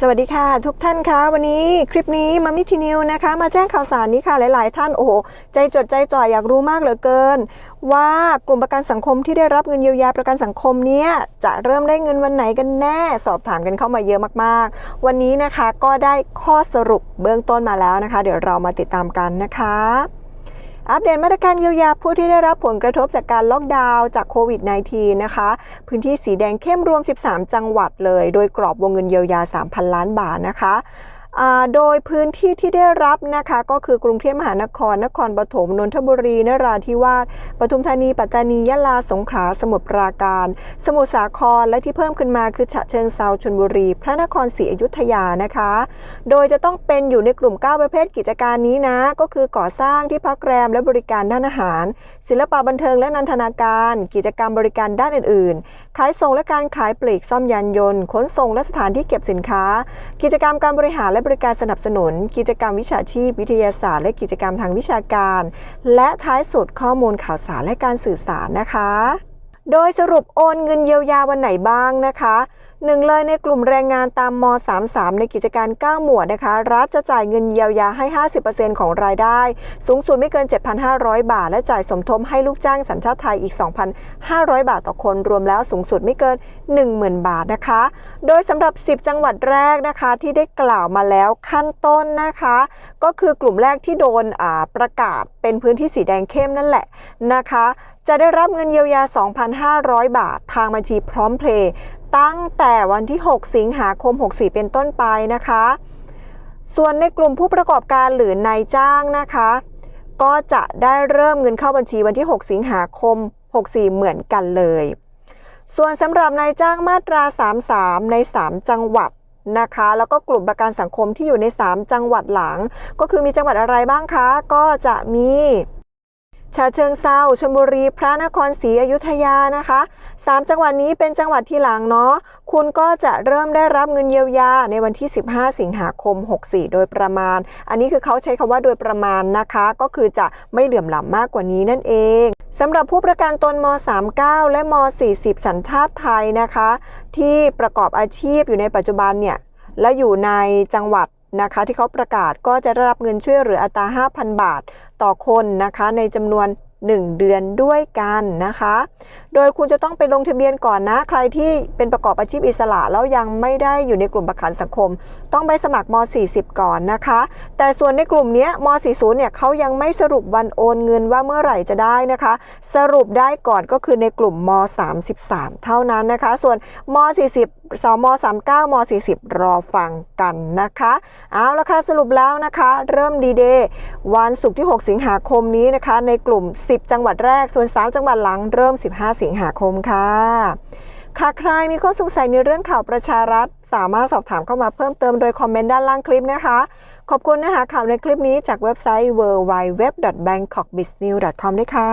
สวัสดีค่ะ ทุกท่านคะวันนี้คลิปนี้มามิทีนิวนะคะ มาแจ้งข่าวสารนี้ค่ะ หลาย ๆ ท่านโอ้โหใจจดใจจ่อยอยากรู้มากเหลือเกิน ว่ากลุ่มประกันสังคมที่ได้รับเงินเยียวยาประกันสังคมเนี้ยจะเริ่มได้เงินวันไหนกันแน่ สอบถามกันเข้ามาเยอะมาก ๆ วันนี้นะคะก็ได้ข้อสรุปเบื้องต้นมาแล้วนะคะ เดี๋ยวเรามาติดตามกันนะคะ อัปเดตมาตรการเยียวยาผู้ที่ได้รับผลกระทบจากการล็อกดาวน์จากโควิด -19 นะคะ พื้นที่สีแดงเข้มรวม 13 จังหวัดเลย โดยกรอบวงเงินเยียวยา 3,000 ล้านบาทนะคะ โดยพื้นที่ที่ได้รับนะคะก็คือกรุงเทพมหานคร นครปฐม นนทบุรี นราธิวาส ปทุมธานี ปัตตานี ยะลา สงขลา สมุทรปราการ สมุทรสาคร และที่เพิ่มขึ้นมาคือฉะเชิงเซาชลบุรี พระนครศรีอยุธยานะคะ โดยจะต้องเป็นอยู่ในกลุ่ม 9 ประเภทกิจการนี้นะ ก็คือก่อสร้างที่พักแรมและบริการด้านอาหาร ศิลปะบันเทิงและนันทนาการ กิจกรรมบริการด้านอื่น ๆ ขายส่งและการขายปลีกซ่อมยานยนต์ ขนส่งและสถานที่เก็บสินค้า กิจกรรมการบริหารและบริการสนับสนุน กิจกรรมวิชาชีพ วิทยาศาสตร์ และกิจกรรมทางวิชาการ และท้ายสุดข้อมูลข่าวสารและการสื่อสารนะคะ โดยสรุปโอนเงินเยียวยาวันไหนบ้างนะคะ หนึ่งเลยในกลุ่มแรงงานตามม 33 ในกิจการ 9 หมวดนะคะ รัฐจะจ่ายเงินเยียวยาให้ 50%ของรายได้ สูงสุดไม่เกิน 7,500 บาท และจ่ายสมทบให้ลูกจ้างสัญชาติไทยอีก 2,500 บาทต่อคน รวมแล้วสูงสุดไม่เกิน 10,000 บาทนะคะ โดยสำหรับ 10 จังหวัดแรกนะคะที่ได้กล่าวมาแล้วขั้นต้นนะคะ ก็คือกลุ่มแรกที่โดนประกาศเป็นพื้นที่สีแดงเข้มนั่นแหละนะคะจะได้รับเงินเยียวยา 2,500 บาท ทางบัญชีพร้อมเพลย์ ตั้งแต่วันที่ 6 สิงหาคม 64 เป็นต้นไปนะคะ ส่วนในกลุ่มผู้ประกอบการหรือนายจ้างนะคะ ก็จะได้เริ่มเงินเข้าบัญชีวันที่ 6 สิงหาคม 64 เหมือนกันเลย ส่วนสำหรับนายจ้างมาตรา 33 ใน 3 จังหวัดนะคะ แล้วก็กลุ่มประกันสังคมที่อยู่ใน 3 จังหวัดหลัง ก็คือมีจังหวัดอะไรบ้างคะ ก็จะมี ชาเชิงเซาชลบุรี พระนครศรีอยุธยานะคะ 3 จังหวัดนี้เป็นจังหวัดที่หลังเนาะ คุณก็จะเริ่มได้รับเงินเยียวยาในวันที่ 15 สิงหาคม 64 โดยประมาณ อันนี้คือเขาใช้คำว่าโดยประมาณนะคะ ก็คือจะไม่เหลื่อมล้ำมากกว่านี้นั่นเองสำหรับผู้ประกันตนม 39 และม 40 สัญชาติไทยนะคะ ที่ประกอบอาชีพอยู่ในปัจจุบันเนี่ยและอยู่ในจังหวัด นะคะที่เขาประกาศก็จะได้รับเงินช่วยเหลืออัตรา 5,000 บาทต่อคนนะคะในจำนวน 1 เดือนด้วยกันนะคะ โดยคุณจะต้องไปลงทะเบียนก่อนนะ ใครที่เป็นประกอบอาชีพอิสระ แล้วยังไม่ได้อยู่ในกลุ่มประกันสังคม ต้องไปสมัครม 40 ก่อนนะคะ แต่ส่วนในกลุ่มนี้ม 40 เนี่ยเขายังไม่สรุปวันโอนเงินว่าเมื่อไหร่จะได้นะคะ สรุปได้ก่อนก็คือในกลุ่มม 33 เท่านั้นนะคะ ส่วนม 40 สม39ม40 รอฟังกันนะคะ เอาละค่ะสรุปแล้วนะคะ เริ่มดีเดย์วันศุกร์ที่ 6 สิงหาคมนี้นะคะ ในกลุ่ม10 จังหวัดแรก ส่วน 3 จังหวัดหลังเริ่ม 15 สิงหาคมค่ะค่ะใครมีข้อสงสัยในเรื่องข่าวประชารัฐ สามารถสอบถามเข้ามาเพิ่มเติมโดยคอมเมนต์ด้านล่างคลิปนะคะ ขอบคุณนะคะข่าวในคลิปนี้จากเว็บไซต์ www.bangkokbiznews.com ด้วยค่ะ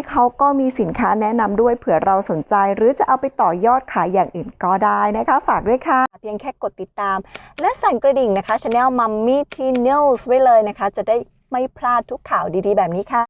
นี้เขาก็มีสินค้าแนะนำด้วยเผื่อเราสนใจ หรือจะเอาไปต่อยอดขายอย่างอื่นก็ได้นะคะ ฝากด้วยค่ะ เพียงแค่กดติดตาม และสั่นกระดิ่งนะคะช anel Mummy Tea News ไว้เลยนะคะ จะได้ไม่พลาดทุกข่าวดีๆ แบบนี้ค่ะ